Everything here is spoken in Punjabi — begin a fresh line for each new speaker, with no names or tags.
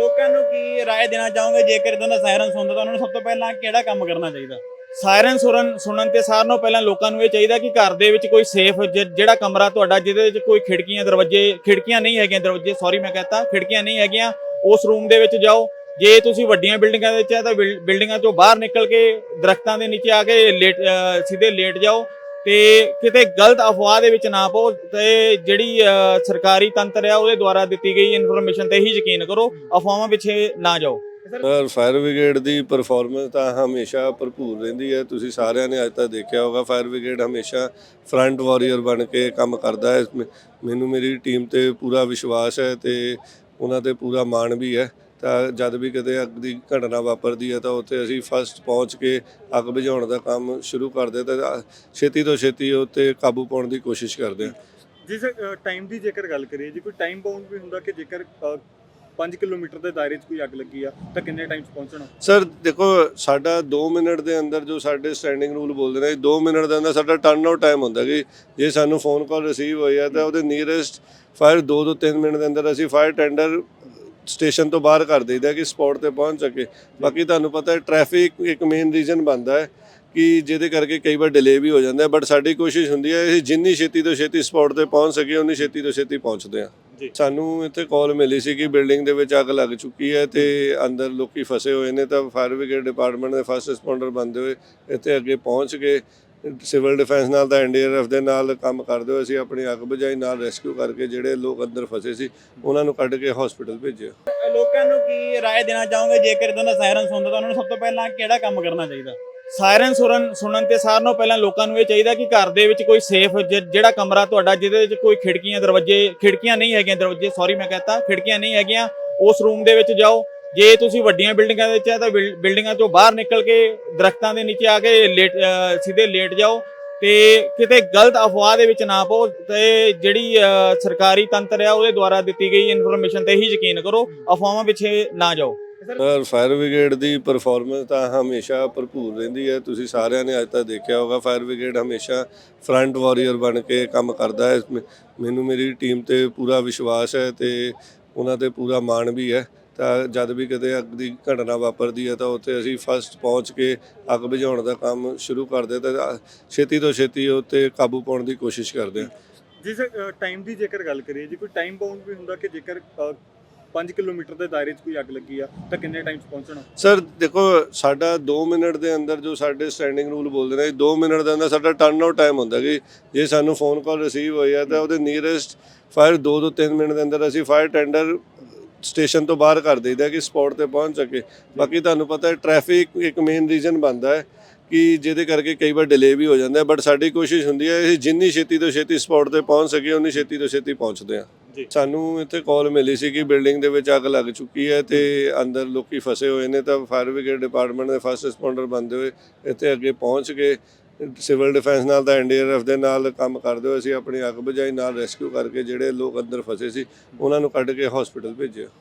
ਲੋਕਾਂ ਨੂੰ ਕੀ ਰਾਏ ਦੇਣਾ ਚਾਹੋਗੇ? ਜੇਕਰ ਇਦਾਂ ਦਾ ਸਾਇਰਨ ਸੁਣਦਾ ਤਾਂ ਉਹਨਾਂ ਨੂੰ ਸਭ ਤੋਂ ਪਹਿਲਾਂ ਕਿਹੜਾ ਕੰਮ ਕਰਨਾ ਚਾਹੀਦਾ? ਸਾਇਰਨ ਸੁਣਨ ਸੁਣਨ ਤੇ ਸਾਰਿਆਂ ਨਾਲੋਂ ਪਹਿਲਾਂ ਲੋਕਾਂ ਨੂੰ ਇਹ ਚਾਹੀਦਾ ਕਿ ਘਰ ਦੇ ਵਿੱਚ ਕੋਈ ਸੇਫ ਜਿਹੜਾ ਕਮਰਾ ਤੁਹਾਡਾ ਜਿਹਦੇ ਵਿੱਚ ਕੋਈ ਖਿੜਕੀਆਂ, ਦਰਵਾਜ਼ੇ, ਖਿੜਕੀਆਂ ਨਹੀਂ ਹੈਗੀਆਂ, ਦਰਵਾਜ਼ੇ ਸੌਰੀ ਮੈਂ ਕਹਤਾ, ਖਿੜਕੀਆਂ ਨਹੀਂ ਹੈਗੀਆਂ, ਉਸ ਰੂਮ ਦੇ ਵਿੱਚ ਜਾਓ। ਜੇ ਤੁਸੀਂ ਵੱਡੀਆਂ ਬਿਲਡਿੰਗਾਂ ਦੇ ਵਿੱਚ ਹੈ ਤਾਂ ਬਿਲ- ਬਿਲਡਿੰਗਾਂ ਤੋਂ ਬਾਹਰ ਨਿਕਲ ਕੇ ਦਰਖਤਾਂ ਦੇ ਨੀਚੇ ਆ ਕੇ ਲੇਟ, ਅਹ, ਸਿੱਧੇ ਲੇਟ ਜਾਓ। ਤੇ ਕਿਤੇ ਗਲਤ ਅਫਵਾਹ ਦੇ ਵਿੱਚ ਨਾ ਪਾਓ ਤੇ ਜਿਹੜੀ ਸਰਕਾਰੀ ਤੰਤਰ ਆ ਉਹਦੇ ਦੁਆਰਾ ਦਿੱਤੀ ਗਈ ਇਨਫੋਰਮੇਸ਼ਨ ਤੇ ਹੀ ਯਕੀਨ ਕਰੋ, ਅਫਵਾਹਾਂ ਪਿੱਛੇ ਨਾ ਜਾਓ।
ਸਰ ਫਾਇਰ ਬ੍ਰਿਗੇਡ ਦੀ ਪਰਫਾਰਮੈਂਸ ਤਾਂ ਹਮੇਸ਼ਾ ਭਰਪੂਰ ਰਹਿੰਦੀ ਹੈ। ਤੁਸੀਂ ਸਾਰਿਆਂ ਨੇ ਅੱਜ ਤੱਕ ਦੇਖਿਆ ਹੋਗਾ, ਫਾਇਰ ਬ੍ਰਿਗੇਡ ਹਮੇਸ਼ਾ ਫਰੰਟ ਵਾਰੀਅਰ ਬਣ ਕੇ ਕੰਮ ਕਰਦਾ ਹੈ। ਮੈਨੂੰ ਮੇਰੀ ਟੀਮ ਤੇ ਪੂਰਾ ਵਿਸ਼ਵਾਸ ਹੈ ਤੇ ਉਹਨਾਂ ਤੇ ਪੂਰਾ ਮਾਣ ਵੀ ਹੈ। ਤਾਂ ਜਦ ਵੀ ਕਿਤੇ ਅੱਗ ਦੀ ਘਟਨਾ ਵਾਪਰਦੀ ਹੈ ਤਾਂ ਉੱਥੇ ਅਸੀਂ ਫਸਟ ਪਹੁੰਚ ਕੇ ਅੱਗ ਬੁਝਾਉਣ ਦਾ ਕੰਮ ਸ਼ੁਰੂ ਕਰਦੇ ਤਾਂ ਛੇਤੀ ਤੋਂ ਛੇਤੀ ਉੱਤੇ ਕਾਬੂ ਪਾਉਣ ਦੀ ਕੋਸ਼ਿਸ਼ ਕਰਦੇ ਹਾਂ।
ਜਿਸ ਟਾਈਮ ਦੀ ਜੇਕਰ ਗੱਲ ਕਰੀਏ ਜੇ ਕੋਈ ਟਾਈਮ ਬਾਉਂਡ ਵੀ ਹੁੰਦਾ ਕਿ ਜੇਕਰ 5 ਕਿਲੋਮੀਟਰ ਦੇ ਦਾਇਰੇ 'ਚ ਕੋਈ ਅੱਗ ਲੱਗੀ ਆ ਤਾਂ ਕਿੰਨੇ ਟਾਈਮ 'ਚ ਪਹੁੰਚਣਾ?
ਸਰ ਦੇਖੋ ਸਾਡਾ 2 ਮਿੰਟ ਦੇ ਅੰਦਰ ਜੋ ਸਾਡੇ ਸਟੈਂਡਿੰਗ ਰੂਲ ਬੋਲਦੇ ਨੇ 2 ਮਿੰਟ ਦੇ ਅੰਦਰ ਸਾਡਾ ਟਰਨ ਆਊਟ ਟਾਈਮ ਹੁੰਦਾ ਕਿ ਜੇ ਸਾਨੂੰ ਫੋਨ ਕਾਲ ਰਿਸੀਵ ਹੋਈ ਹੈ ਤਾਂ ਉਹਦੇ ਨੀਅਰੈਸਟ ਫਾਇਰ 2 ਤੋਂ 3 ਮਿੰਟ ਦੇ ਅੰਦਰ ਅਸੀਂ ਫਾਇਰ ਟੈਂਡਰ ਸਟੇਸ਼ਨ ਤੋਂ ਬਾਹਰ ਕਰ ਦਈਦਾ ਕਿ ਸਪੌਟ ਤੇ ਪਹੁੰਚ ਸਕੇ। ਬਾਕੀ ਤੁਹਾਨੂੰ ਪਤਾ ਹੈ ਟ੍ਰੈਫਿਕ ਇੱਕ ਮੇਨ ਰੀਜ਼ਨ ਬਣਦਾ ਹੈ ਕਿ ਜਿਹਦੇ ਕਰਕੇ ਕਈ ਵਾਰ ਡਿਲੇ ਵੀ ਹੋ ਜਾਂਦਾ ਹੈ। ਬਟ ਸਾਡੀ ਕੋਸ਼ਿਸ਼ ਹੁੰਦੀ ਹੈ ਇਹ ਜਿੰਨੀ ਛੇਤੀ ਤੋਂ ਛੇਤੀ ਸਪੌਟ ਤੇ ਪਹੁੰਚ ਸਕੇ ਉਨੀ ਛੇਤੀ ਤੋਂ ਛੇਤੀ ਪਹੁੰਚਦੇ ਹਾਂ।
ਜੀ।
ਸਾਨੂੰ ਇੱਥੇ ਕਾਲ ਮਿਲੀ ਸੀ ਕਿ ਬਿਲਡਿੰਗ ਦੇ ਵਿੱਚ ਅੱਗ ਲੱਗ ਚੁੱਕੀ ਹੈ ਤੇ ਅੰਦਰ ਲੋਕੀ ਫਸੇ ਹੋਏ ਨੇ ਤਾਂ ਫਾਇਰ ਬ੍ਰਿਗੇਡ ਡਿਪਾਰਟਮੈਂਟ ਦੇ ਫਸਟ ਰਿਸਪੌਂਡਰ ਬੰਦੇ ਹੋਏ ਇੱਥੇ ਅੱਗੇ ਪਹੁੰਚ ਕੇ ਸਿਵਲ ਡਿਫੈਂਸ ਨਾਲ ਤਾਂ ਐਨਡੀਆਰਐਫ ਦੇ ਨਾਲ ਕੰਮ ਕਰਦੇ ਹੋਏ ਅਸੀਂ ਆਪਣੀ ਅੱਗ ਬੁਝਾਈ, ਨਾਲ ਰੈਸਕਿਊ ਕਰਕੇ ਜਿਹੜੇ ਲੋਕ ਅੰਦਰ ਫਸੇ ਸੀ, ਉਹਨਾਂ ਨੂੰ ਕੱਢ ਕੇ ਹਸਪੀਟਲ ਭੇਜਿਆ।
ਲੋਕਾਂ ਨੂੰ ਕੀ ਰਾਏ ਦੇਣਾ ਚਾਹੋਗੇ? ਜੇਕਰ ਇਦਾਂ ਦਾ ਸਾਇਰਨ ਸੁਣਦਾ ਤਾਂ ਉਹਨਾਂ ਨੂੰ ਸਭ ਤੋਂ ਪਹਿਲਾਂ ਕਿਹੜਾ ਕੰਮ ਕਰਨਾ ਚਾਹੀਦਾ? ਸਾਇਰਨ ਸੁਣਨ ਸੁਣਨ ਤੇ ਸਾਰਿਆਂ ਨਾਲੋਂ ਪਹਿਲਾਂ ਲੋਕਾਂ ਨੂੰ ਇਹ ਚਾਹੀਦਾ ਕਿ ਘਰ ਦੇ ਵਿੱਚ ਕੋਈ ਸੇਫ ਜਿਹੜਾ ਕਮਰਾ ਤੁਹਾਡਾ, ਜਿਹਦੇ ਵਿੱਚ ਕੋਈ ਖਿੜਕੀਆਂ, ਦਰਵਾਜ਼ੇ ਖਿੜਕੀਆਂ ਨਹੀਂ ਹੈਗੀਆਂ, ਦਰਵਾਜ਼ੇ ਸੌਰੀ ਮੈਂ ਕਹਤਾ ਖਿੜਕੀਆਂ ਨਹੀਂ ਹੈਗੀਆਂ, ਉਸ ਰੂਮ ਦੇ ਵਿੱਚ ਜਾਓ। ਜੇ ਤੁਸੀਂ ਵੱਡੀਆਂ ਬਿਲਡਿੰਗਾਂ ਦੇ ਵਿੱਚ ਹੈ ਤਾਂ ਬਿਲ- ਬਿਲਡਿੰਗਾਂ ਤੋਂ ਬਾਹਰ ਨਿਕਲ ਕੇ ਦਰਖਤਾਂ ਦੇ ਨੀਚੇ ਆ ਕੇ ਲੇਟ ਸਿੱਧੇ ਲੇਟ ਜਾਓ ਤੇ ਕਿਤੇ ਗਲਤ ਅਫਵਾਹ ਦੇ ਵਿੱਚ ਨਾ ਪਾਓ ਤੇ ਜਿਹੜੀ ਸਰਕਾਰੀ ਤੰਤਰ ਆ ਉਹਦੇ ਦੁਆਰਾ ਦਿੱਤੀ ਗਈ ਇਨਫੋਰਮੇਸ਼ਨ ਤੇ ਹੀ ਯਕੀਨ ਕਰੋ, ਅਫਵਾਹਾਂ ਪਿੱਛੇ ਨਾ ਜਾਓ।
ਸਰ, ਫਾਇਰ ਬ੍ਰਿਗੇਡ ਦੀ ਪਰਫਾਰਮੈਂਸ ਤਾਂ ਹਮੇਸ਼ਾ ਭਰਪੂਰ ਰਹਿੰਦੀ ਹੈ। ਤੁਸੀਂ ਸਾਰਿਆਂ ਨੇ ਅੱਜ ਤੱਕ ਦੇਖਿਆ ਹੋਗਾ, ਫਾਇਰ ਬ੍ਰਿਗੇਡ ਹਮੇਸ਼ਾ ਫਰੰਟ ਵਾਰੀਅਰ ਬਣ ਕੇ ਕੰਮ ਕਰਦਾ ਹੈ। ਮੈਨੂੰ ਮੇਰੀ ਟੀਮ ਤੇ ਪੂਰਾ ਵਿਸ਼ਵਾਸ ਹੈ ਤੇ ਉਹਨਾਂ ਤੇ ਪੂਰਾ ਮਾਣ ਵੀ ਹੈ। ਤਾਂ ਜਦ ਵੀ ਕਿਤੇ ਅੱਗ ਦੀ ਘਟਨਾ ਵਾਪਰਦੀ ਹੈ ਤਾਂ ਉੱਥੇ ਅਸੀਂ ਫਸਟ ਪਹੁੰਚ ਕੇ ਅੱਗ ਬੁਝਾਉਣ ਦਾ ਕੰਮ ਸ਼ੁਰੂ ਕਰਦੇ ਤਾਂ ਛੇਤੀ ਤੋਂ ਛੇਤੀ ਉੱਤੇ ਕਾਬੂ ਪਾਉਣ ਦੀ ਕੋਸ਼ਿਸ਼ ਕਰਦੇ ਹਾਂ।
ਜਿਸ ਟਾਈਮ ਦੀ ਜੇਕਰ ਗੱਲ ਕਰੀਏ ਜੇ ਕੋਈ ਟਾਈਮ ਬਾਉਂਡ ਵੀ ਹੁੰਦਾ ਕਿ ਜੇਕਰ 5 ਕਿਲੋਮੀਟਰ ਦੇ ਦਾਇਰੇ 'ਚ ਕੋਈ ਅੱਗ ਲੱਗੀ ਆ ਤਾਂ ਕਿੰਨੇ ਟਾਈਮ 'ਚ ਪਹੁੰਚਣਾ?
ਸਰ ਦੇਖੋ ਸਾਡਾ 2 ਮਿੰਟ ਦੇ ਅੰਦਰ ਜੋ ਸਾਡੇ ਸਟੈਂਡਿੰਗ ਰੂਲ ਬੋਲਦੇ ਨੇ 2 ਮਿੰਟ ਦੇ ਅੰਦਰ ਸਾਡਾ ਟਰਨ ਆਊਟ ਟਾਈਮ ਹੁੰਦਾ ਕਿ ਜੇ ਸਾਨੂੰ ਫੋਨ ਕਾਲ ਰਿਸੀਵ ਹੋਈ ਹੈ ਤਾਂ ਉਹਦੇ ਨੀਅਰੈਸਟ ਫਾਇਰ 2 ਤੋਂ 3 ਮਿੰਟ ਦੇ ਅੰਦਰ ਅਸੀਂ ਫਾਇਰ ਟੈਂਡਰ ਸਟੇਸ਼ਨ ਤੋਂ ਬਾਹਰ ਕਰ ਦਈਦਾ ਕਿ ਸਪੌਟ ਤੇ ਪਹੁੰਚ ਸਕੇ। ਬਾਕੀ ਤੁਹਾਨੂੰ ਪਤਾ ਹੈ ਟ੍ਰੈਫਿਕ ਇੱਕ ਮੇਨ ਰੀਜ਼ਨ ਬਣਦਾ ਹੈ ਕਿ ਜਿਹਦੇ ਕਰਕੇ ਕਈ ਵਾਰ ਡਿਲੇ ਵੀ ਹੋ ਜਾਂਦਾ ਬਟ ਸਾਡੀ ਕੋਸ਼ਿਸ਼ ਹੁੰਦੀ ਹੈ ਇਹ ਜਿੰਨੀ ਛੇਤੀ ਤੋਂ ਛੇਤੀ ਸਪੌਟ ਤੇ ਪਹੁੰਚ ਸਕੇ ਉਨੀ ਛੇਤੀ ਤੋਂ ਛੇਤੀ ਪਹੁੰਚਦੇ ਹਾਂ। ਸਾਨੂੰ ਇੱਥੇ ਕਾਲ ਮਿਲੀ ਸੀ ਕਿ ਬਿਲਡਿੰਗ ਦੇ ਵਿੱਚ ਅੱਗ ਲੱਗ ਚੁੱਕੀ ਹੈ ਤੇ ਅੰਦਰ ਲੋਕੀ ਫਸੇ ਹੋਏ ਨੇ ਤਾਂ ਫਾਇਰ ਬ੍ਰਿਗੇਡ ਡਿਪਾਰਟਮੈਂਟ ਦੇ ਫਸਟ ਰਿਸਪੌਂਡਰ ਬੰਦੇ ਹੋਏ ਇੱਥੇ ਅੱਗੇ ਪਹੁੰਚ ਕੇ ਸਿਵਲ ਡਿਫੈਂਸ ਨਾਲ ਤਾਂ ਐਨਡੀਆਰਐਫ ਦੇ ਨਾਲ ਕੰਮ ਕਰਦੇ ਹੋਏ ਅਸੀਂ ਆਪਣੀ ਅੱਗ ਬੁਝਾਈ ਨਾਲ ਰੈਸਕਿਊ ਕਰਕੇ ਜਿਹੜੇ ਲੋਕ ਅੰਦਰ ਫਸੇ ਸੀ, ਉਹਨਾਂ ਨੂੰ ਕੱਢ ਕੇ ਹਸਪੀਟਲ ਭੇਜਿਆ।